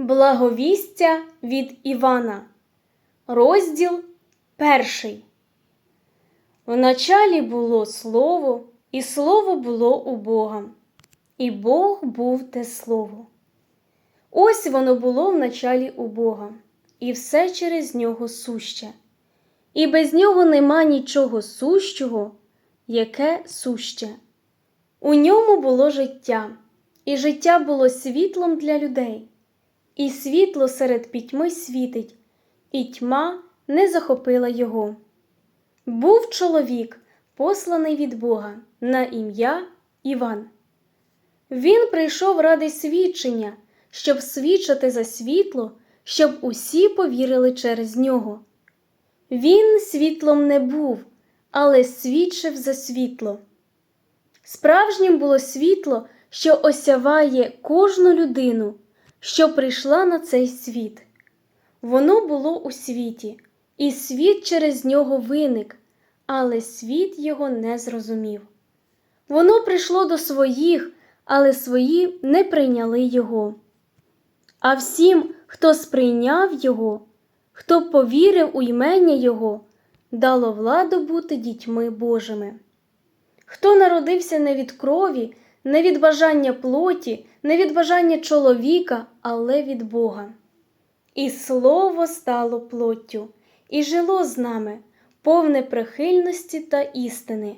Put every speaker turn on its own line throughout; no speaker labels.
Благовістя від Івана, розділ перший. Вначалі було слово, і слово було у Бога, і Бог був те слово. Ось воно було вначалі у Бога, і все через нього суще. І без нього нема нічого сущого, яке суще. У ньому було життя, і життя було світлом для людей. І світло серед пітьми світить, і тьма не захопила його. Був чоловік, посланий від Бога, на ім'я Іван. Він прийшов ради свідчення, щоб свідчити за світло, щоб усі повірили через нього. Він світлом не був, але свідчив за світло. Справжнім було світло, що осяває кожну людину, що прийшла на цей світ. Воно було у світі, і світ через нього виник, але світ його не зрозумів. Воно прийшло до своїх, але свої не прийняли його. А всім, хто сприйняв його, хто повірив у ймення Його, дало владу бути дітьми Божими. Хто народився не від крові, не від бажання плоті, не від бажання чоловіка, але від Бога. І слово стало плоттю, і жило з нами, повне прихильності та істини.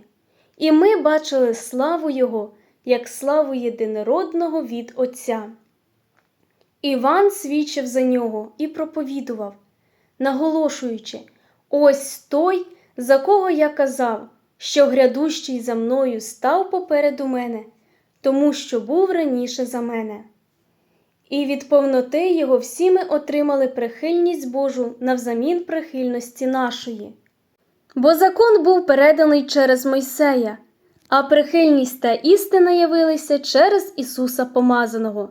І ми бачили славу Його, як славу єдинородного від Отця. Іван свідчив за нього і проповідував, наголошуючи, ось той, за кого я казав, що грядущий за мною став попереду мене, тому що був раніше за мене. І від повноти його всі ми отримали прихильність Божу навзамін прихильності нашої. Бо закон був переданий через Мойсея, а прихильність та істина явилися через Ісуса Помазаного.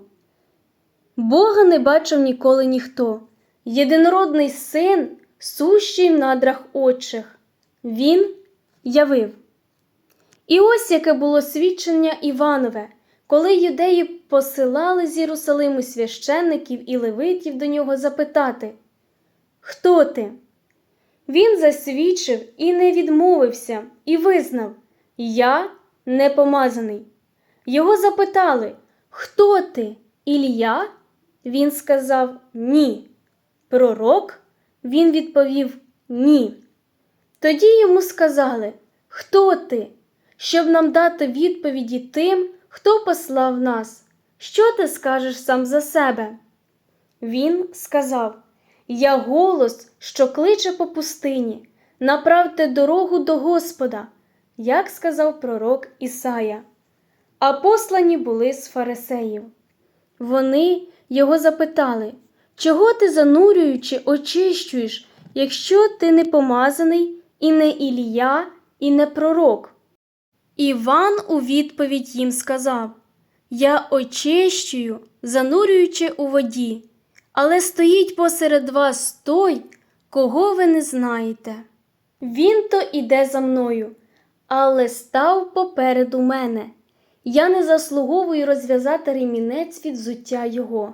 Бога не бачив ніколи ніхто, єдинородний син, сущий в надрах отчих. Він явив. І ось яке було свідчення Іванове, коли юдеї посилали з Єрусалиму священників і левитів до нього запитати Хто ти? Він засвідчив і не відмовився, і визнав Я не помазаний. Його запитали Хто ти? Ілля? Він сказав Ні. Пророк? Він відповів Ні. Тоді йому сказали Хто ти? Щоб нам дати відповіді тим, хто послав нас. Що ти скажеш сам за себе? Він сказав Я голос, що кличе по пустині, направте дорогу до Господа, як сказав пророк Ісая. А послані були з фарисеїв. Вони його запитали, чого ти, занурюючи, очищуєш, якщо ти не помазаний, і не Ілія, і не пророк? Іван у відповідь їм сказав Я очищую, занурюючи у воді, але стоїть посеред вас той, кого ви не знаєте. Він то іде за мною, але став попереду мене. Я не заслуговую розв'язати ремінець від взуття його.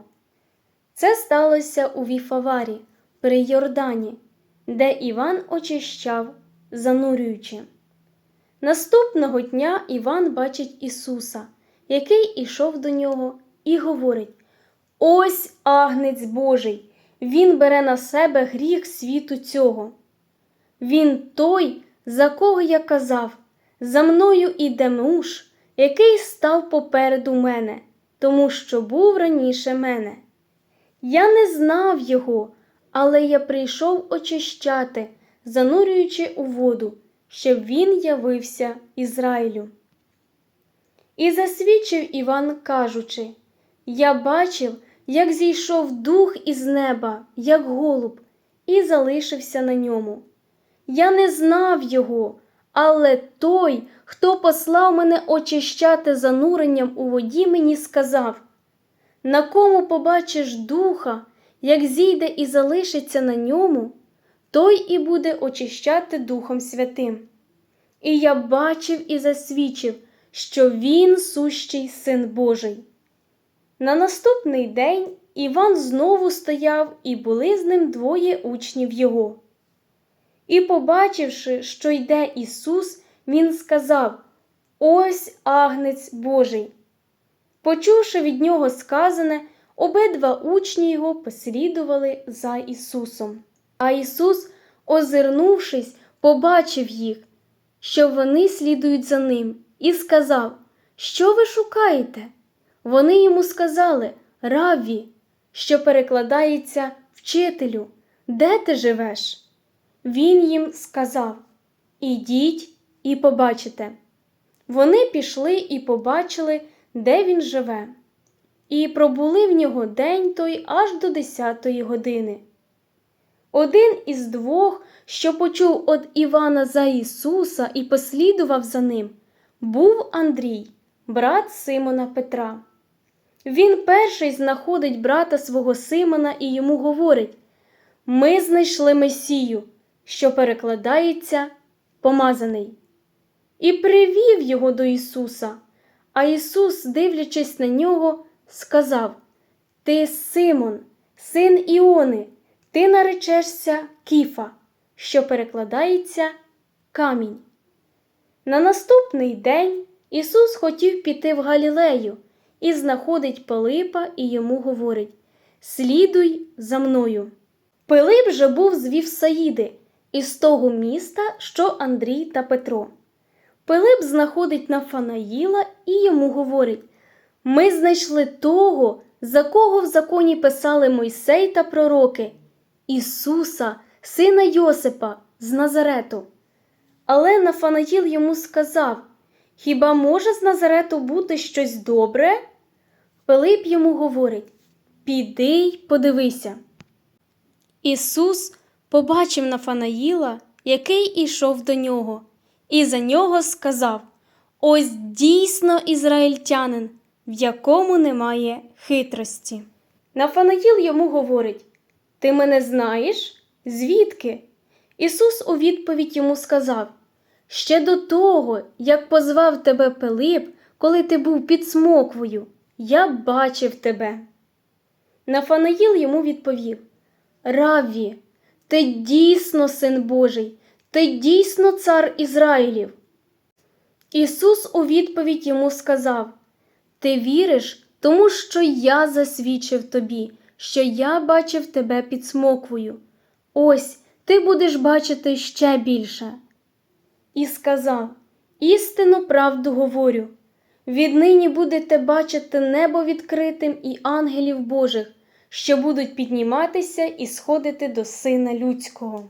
Це сталося у Віфаварі, при Йордані, де Іван очищав, занурюючи. Наступного дня Іван бачить Ісуса, який ішов до нього, і говорить: Ось агнець Божий, Він бере на себе гріх світу цього. Він той, за кого я казав, за мною іде муж, який став попереду мене, тому що був раніше мене. Я не знав його, але я прийшов очищати, занурюючи у воду, щоб він явився Ізраїлю. І засвідчив Іван, кажучи: Я бачив, як зійшов дух із неба, як голуб, і залишився на ньому. Я не знав його, але той, хто послав мене очищати зануренням у воді, мені сказав: на кому побачиш духа, як зійде і залишиться на ньому, той і буде очищати Духом Святим. І я бачив і засвідчив, що він сущий син Божий. На наступний день Іван знову стояв, і були з ним двоє учнів його. І, побачивши, що йде Ісус, він сказав: Ось агнець Божий. Почувши від нього сказане, обидва учні його послідували за Ісусом. А Ісус, озирнувшись, побачив їх, що вони слідують за ним, і сказав: Що ви шукаєте? Вони йому сказали Равві, що перекладається вчителю, де ти живеш? Він їм сказав Ідіть і побачите. Вони пішли і побачили, де він живе, і пробули в нього день той аж до десятої години. Один із двох, що почув від Івана за Ісуса і послідував за ним, був Андрій, брат Симона Петра. Він перший знаходить брата свого Симона і йому говорить: Ми знайшли Месію, що перекладається помазаний, і привів його до Ісуса. А Ісус, дивлячись на нього, сказав: Ти Симон, син Іони, ти наречешся Кіфа, що перекладається камінь. На наступний день Ісус хотів піти в Галілею і знаходить Пилипа і йому говорить: Слідуй за мною. Пилип же був з Вівсаїди, із того міста, що Андрій та Петро. Пилип знаходить Нафанаїла і йому говорить: Ми знайшли того, за кого в законі писали Мойсей та пророки, Ісуса, сина Йосипа з Назарету. Але Нафанаїл йому сказав: Хіба може з Назарету бути щось добре? Пилип йому говорить: Піди й подивися. Ісус побачив Нафанаїла, який ішов до нього, і за нього сказав: Ось дійсно ізраїльтянин, в якому немає хитрості. Нафанаїл йому говорить: Ти мене знаєш? Звідки? Ісус у відповідь йому сказав: Ще до того, як позвав тебе Пилип, коли ти був під смоквою, я бачив тебе. Нафанаїл йому відповів: Равві, ти дійсно син Божий, ти дійсно цар Ізраїлів. Ісус у відповідь йому сказав: Ти віриш, тому що я засвідчив тобі, що я бачив тебе під смоквою. Ось ти будеш бачити ще більше. І сказав: Істину правду говорю. Віднині будете бачити небо відкритим і ангелів Божих, що будуть підніматися і сходити до Сина Людського.